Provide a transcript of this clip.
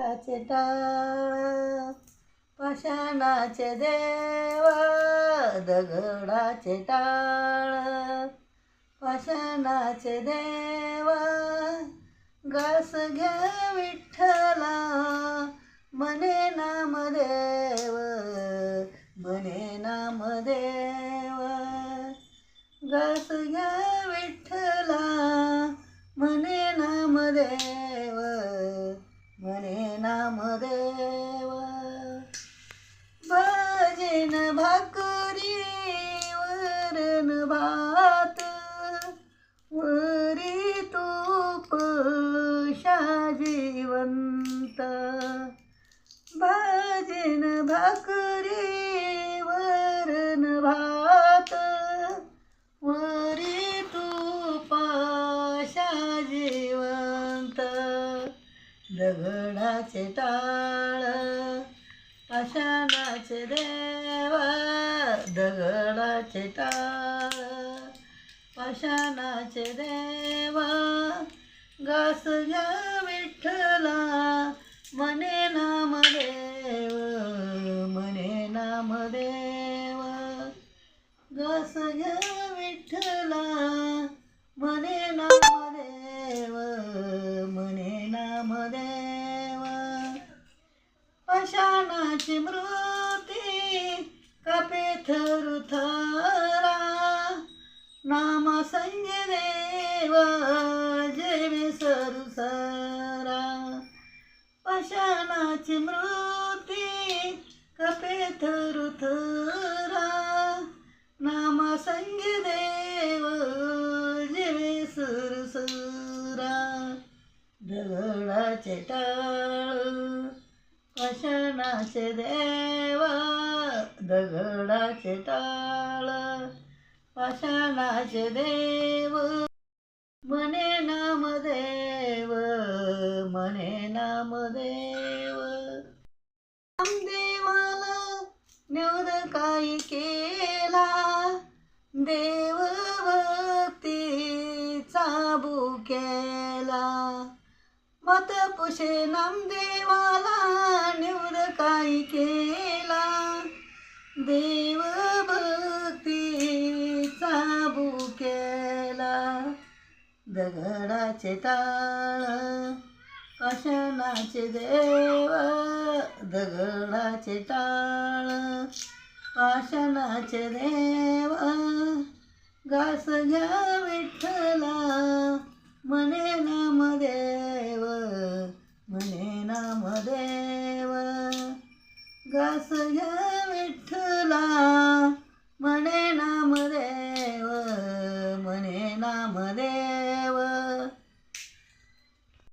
दगडाचे टाळ पाषाणाचे देव दगडाचे टाळ. पाषाणाचे देव घास घ्या विठ्ठला मने नामदेव मने नामदेव. घास घ्या विठ्ठला मने नामदेव. मने नामदेव भजन भाकरी वरण भात. वरी तूप शाजीवंत. भजन भाकरी वरण भात. दगडाचे टाळ पाषाणाचे देव दगडाचे टाळ पाषाणाचे देव घास घ्या विठ्ठला मने स्मशानाची मृती कापे थरुथरा नाम संजय देव जेवे सरुसरा पाषाणाची मृती कपे थरुथरा नाम संजय देव जेवे सुरसुरा दगडाचे चेटा पाषाणाचे देव दगडाचे टाळ पाषाणाचे देव. मने नामदेव मने नामदेव. देवाला निवद काही केला देव भक्तीचा केला. मत पुषे नामदेवाला देवाला काय केला. देव भक्तीचा केला. दगडाचे टाळ पाषाणाचे देव दगडाचे टाळ पाषाणाचे देव. घास घ्या विठ्ठल घास विठ्ठला. म्हणे